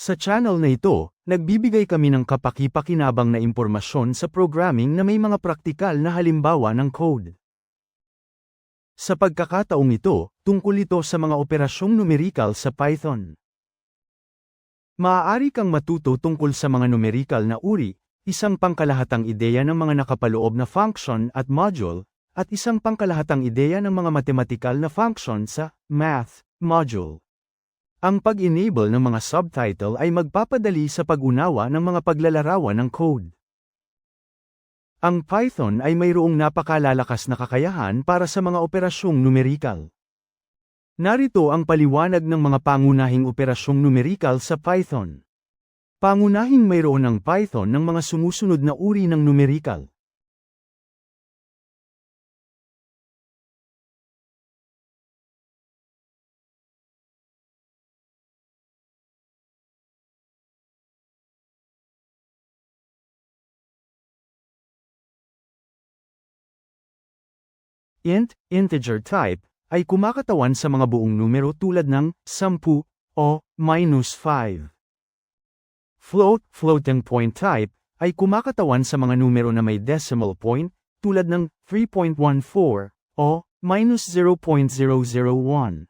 Sa channel na ito, nagbibigay kami ng kapaki-pakinabang na impormasyon sa programming na may mga praktikal na halimbawa ng code. Sa pagkakataong ito, tungkol ito sa mga operasyong numerikal sa Python. Maaari kang matuto tungkol sa mga numerikal na uri, isang pangkalahatang ideya ng mga nakapaloob na function at module, at isang pangkalahatang ideya ng mga matematikal na function sa math module. Ang pag-enable ng mga subtitle ay magpapadali sa pag-unawa ng mga paglalarawan ng code. Ang Python ay mayroong napakalalakas na kakayahan para sa mga operasyong numerikal. Narito ang paliwanag ng mga pangunahing operasyong numerikal sa Python. Pangunahing mayroon ng Python ng mga sumusunod na uri ng numerikal. Int, integer type, ay kumakatawan sa mga buong numero tulad ng 10 o minus 5. Float, floating point type, ay kumakatawan sa mga numero na may decimal point, tulad ng 3.14 o minus 0.001.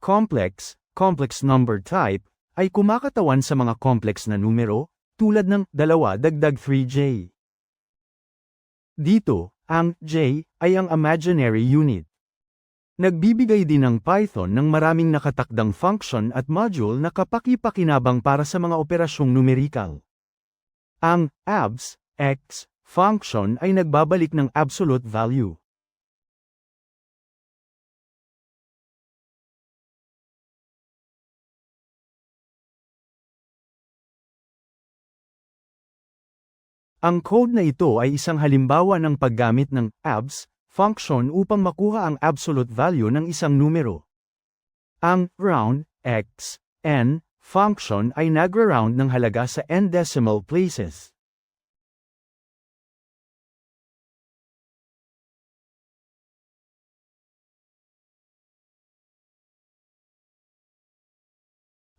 Complex, complex number type, ay kumakatawan sa mga complex na numero, tulad ng 2 dagdag 3j. Dito, ang J ay ang imaginary unit. Nagbibigay din ng Python ng maraming nakatakdang function at module na kapaki-pakinabang para sa mga operasyong numerikal. Ang abs, x, function ay nagbabalik ng absolute value. Ang code na ito ay isang halimbawa ng paggamit ng abs function upang makuha ang absolute value ng isang numero. Ang round x n function ay nagra-round ng halaga sa n decimal places.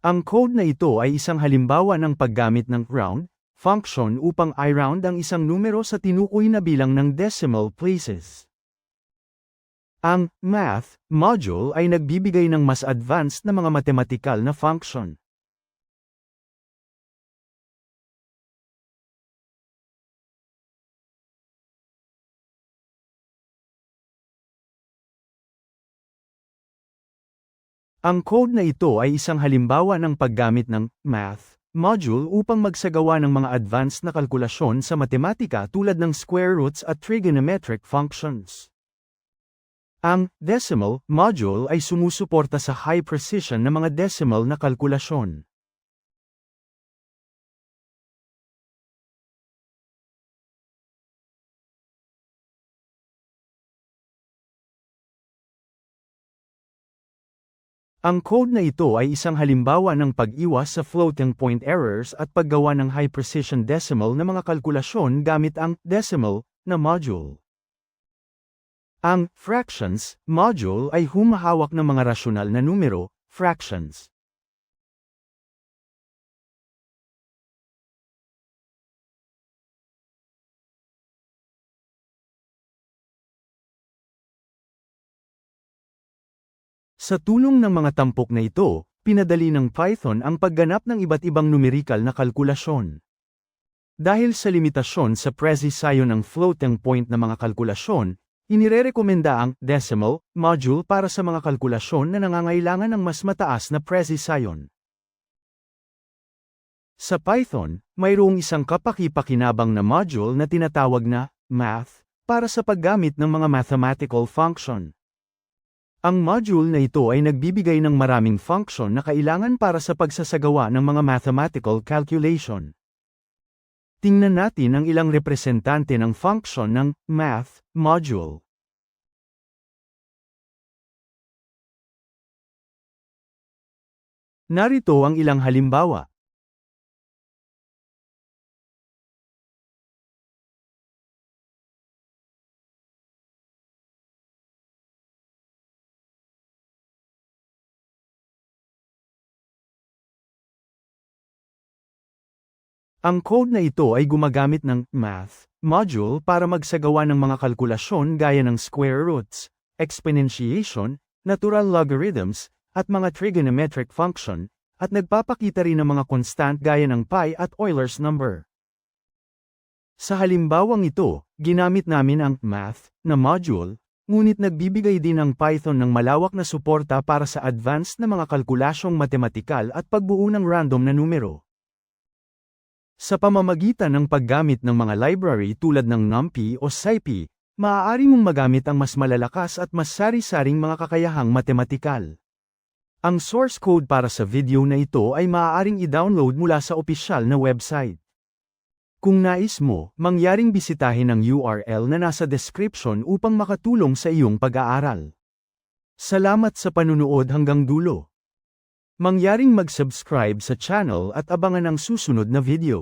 Ang code na ito ay isang halimbawa ng paggamit ng round function upang i-round ang isang numero sa tinukoy na bilang ng decimal places. Ang math module ay nagbibigay ng mas advanced na mga matematikal na function. Ang code na ito ay isang halimbawa ng paggamit ng math module upang magsagawa ng mga advanced na kalkulasyon sa matematika tulad ng square roots at trigonometric functions. Ang decimal module ay sumusuporta sa high precision na mga decimal na kalkulasyon. Ang code na ito ay isang halimbawa ng pag-iwas sa floating point errors at paggawa ng high precision decimal na mga kalkulasyon gamit ang decimal na module. Ang fractions module ay humahawak ng mga rasyonal na numero, fractions. Sa tulong ng mga tampok na ito, pinadali ng Python ang pagganap ng iba't ibang numerikal na kalkulasyon. Dahil sa limitasyon sa precision ng floating point na mga kalkulasyon, inirerekomenda ang decimal module para sa mga kalkulasyon na nangangailangan ng mas mataas na precision. Sa Python, mayroong isang kapaki-pakinabang na module na tinatawag na math para sa paggamit ng mga mathematical function. Ang module na ito ay nagbibigay ng maraming function na kailangan para sa pagsasagawa ng mga mathematical calculation. Tingnan natin ang ilang representante ng function ng math module. Narito ang ilang halimbawa. Ang code na ito ay gumagamit ng math module para magsagawa ng mga kalkulasyon gaya ng square roots, exponentiation, natural logarithms, at mga trigonometric function, at nagpapakita rin ng mga constant gaya ng pi at Euler's number. Sa halimbawang ito, ginamit namin ang math na module, ngunit nagbibigay din ang Python ng malawak na suporta para sa advanced na mga kalkulasyong matematikal at pagbuo ng random na numero. Sa pamamagitan ng paggamit ng mga library tulad ng NumPy o SciPy, maaari mong magamit ang mas malalakas at mas sari-saring mga kakayahang matematikal. Ang source code para sa video na ito ay maaaring i-download mula sa opisyal na website. Kung nais mo, mangyaring bisitahin ang URL na nasa description upang makatulong sa iyong pag-aaral. Salamat sa panunood hanggang dulo. Mangyaring mag-subscribe sa channel at abangan ang susunod na video.